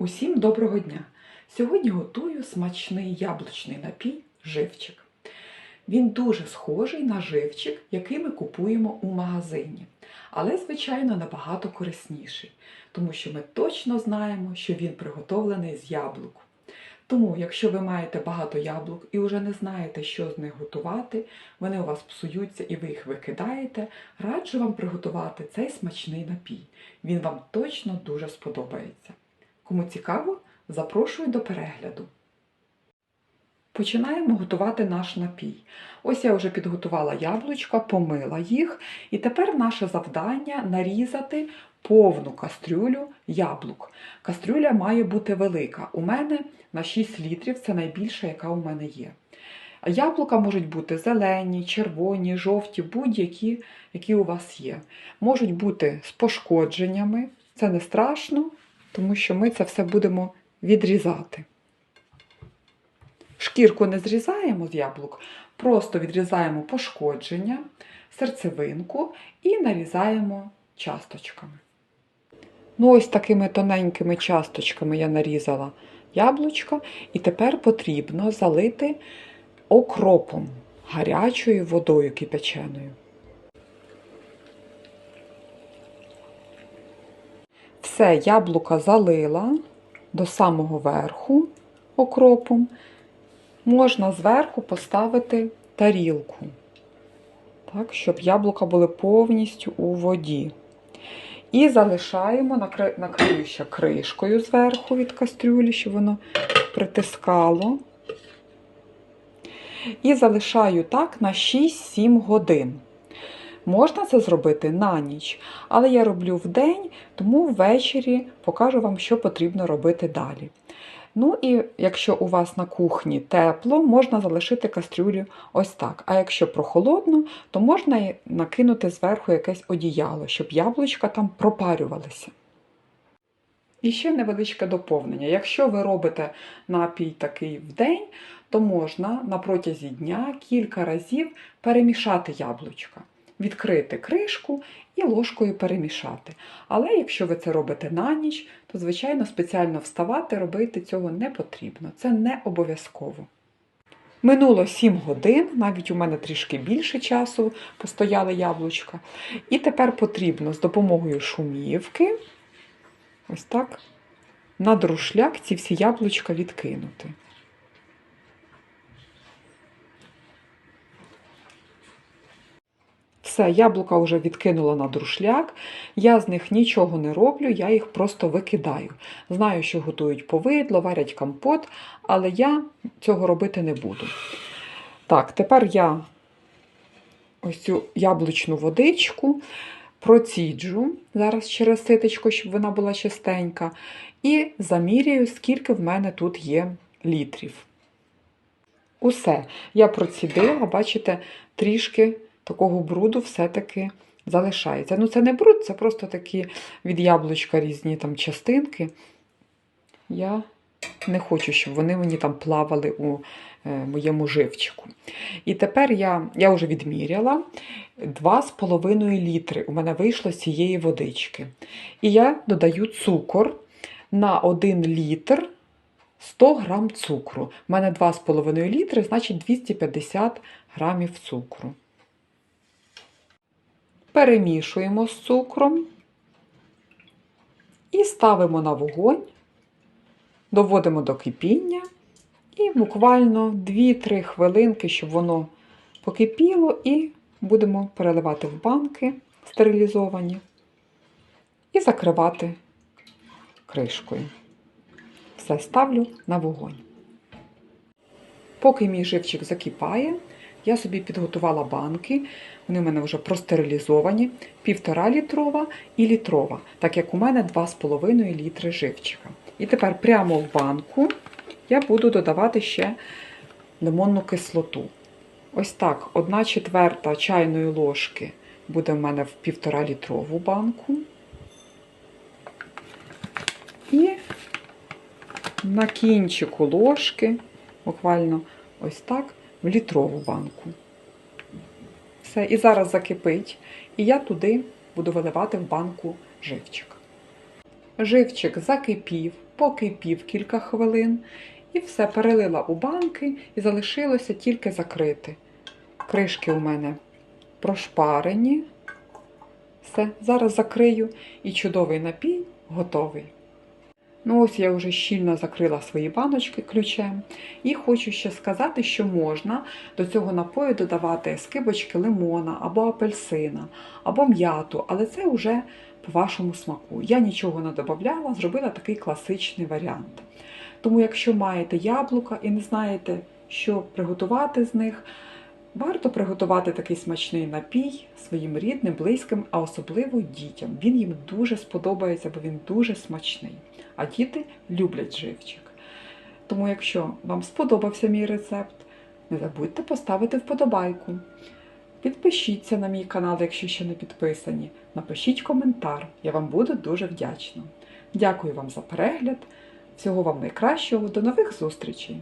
Усім доброго дня! Сьогодні готую смачний яблучний напій живчик. Він дуже схожий на живчик, який ми купуємо у магазині, але, звичайно, набагато корисніший, тому що ми точно знаємо, що він приготовлений з яблук. Тому, якщо ви маєте багато яблук і вже не знаєте, що з них готувати, вони у вас псуються і ви їх викидаєте, раджу вам приготувати цей смачний напій. Він вам точно дуже сподобається. Кому цікаво, запрошую до перегляду. Починаємо готувати наш напій. Ось я вже підготувала яблучка, помила їх, і тепер наше завдання нарізати повну кастрюлю яблук. Кастрюля має бути велика. У мене на 6 літрів це найбільша, яка у мене є. Яблука можуть бути зелені, червоні, жовті, будь-які, які у вас є. Можуть бути з пошкодженнями, це не страшно, тому що ми це все будемо відрізати. Шкірку не зрізаємо з яблук, просто відрізаємо пошкодження, серцевинку і нарізаємо часточками. Ну, ось такими тоненькими часточками я нарізала яблучко, і тепер потрібно залити окропом гарячою водою кипяченою. Все, яблука залила до самого верху окропом. Можна зверху поставити тарілку, так, щоб яблука були повністю у воді. І залишаємо, накри... накрию ще кришкою зверху від кастрюлі, щоб воно притискало. І залишаю так на 6-7 годин. Можна це зробити на ніч, але я роблю в день, тому ввечері покажу вам, що потрібно робити далі. Ну і якщо у вас на кухні тепло, можна залишити кастрюлю ось так. А якщо прохолодно, то можна і накинути зверху якесь одіяло, щоб яблучка там пропарювалися. І ще невеличке доповнення. Якщо ви робите напій такий в день, то можна на протязі дня кілька разів перемішати яблучка, відкрити кришку і ложкою перемішати. Але якщо ви це робите на ніч, то, звичайно, спеціально вставати робити цього не потрібно. Це не обов'язково. Минуло 7 годин, навіть у мене трішки більше часу постояли яблучка. І тепер потрібно з допомогою шумівки ось так на друшляк ці всі яблучка відкинути. Все, яблука вже відкинула на друшляк. Я з них нічого не роблю, я їх просто викидаю. Знаю, що готують повидло, варять компот, але я цього робити не буду. Так, тепер я ось цю яблучну водичку проціджу зараз через ситочко, щоб вона була чистенька, і заміряю, скільки в мене тут є літрів. Усе, я процідила, бачите, трішки такого бруду все-таки залишається. Ну, це не бруд, це просто такі від яблучка різні там частинки. Я не хочу, щоб вони мені там плавали у е, моєму живчику. І тепер я я вже відміряла 2,5 літри. У мене вийшло з цієї водички. І я додаю цукор на 1 літр 100 грам цукру. У мене 2,5 літри, значить 250 грамів цукру. Перемішуємо з цукром і ставимо на вогонь, доводимо до кипіння і буквально 2-3 хвилинки, щоб воно покипіло, і будемо переливати в банки стерилізовані і закривати кришкою. Все ставлю на вогонь. Поки мій живчик закипає, я собі підготувала банки, вони в мене вже простерилізовані, півтора літрова і літрова, так як у мене 2,5 літри живчика. І тепер прямо в банку я буду додавати ще лимонну кислоту. Ось так, 1 четверта чайної ложки буде в мене в півтора літрову банку. І на кінчику ложки, буквально ось так, в літрову банку. Все, і зараз закипить, і я туди буду виливати в банку живчик. Живчик закипів, покипів кілька хвилин, і все перелила у банки і залишилося тільки закрити. Кришки у мене прошпарені. Все, зараз закрию і чудовий напій готовий. Ну ось я вже щільно закрила свої баночки ключем. І хочу ще сказати, що можна до цього напою додавати скибочки лимона або апельсина, або м'яту, але це вже по вашому смаку. Я нічого не додавала, зробила такий класичний варіант. Тому, якщо маєте яблука і не знаєте, що приготувати з них, варто приготувати такий смачний напій своїм рідним, близьким, а особливо дітям. Він їм дуже сподобається, бо він дуже смачний. А діти люблять живчик. Тому, якщо вам сподобався мій рецепт, не забудьте поставити вподобайку. Підпишіться на мій канал, якщо ще не підписані. Напишіть коментар, я вам буду дуже вдячна. Дякую вам за перегляд. Всього вам найкращого, до нових зустрічей!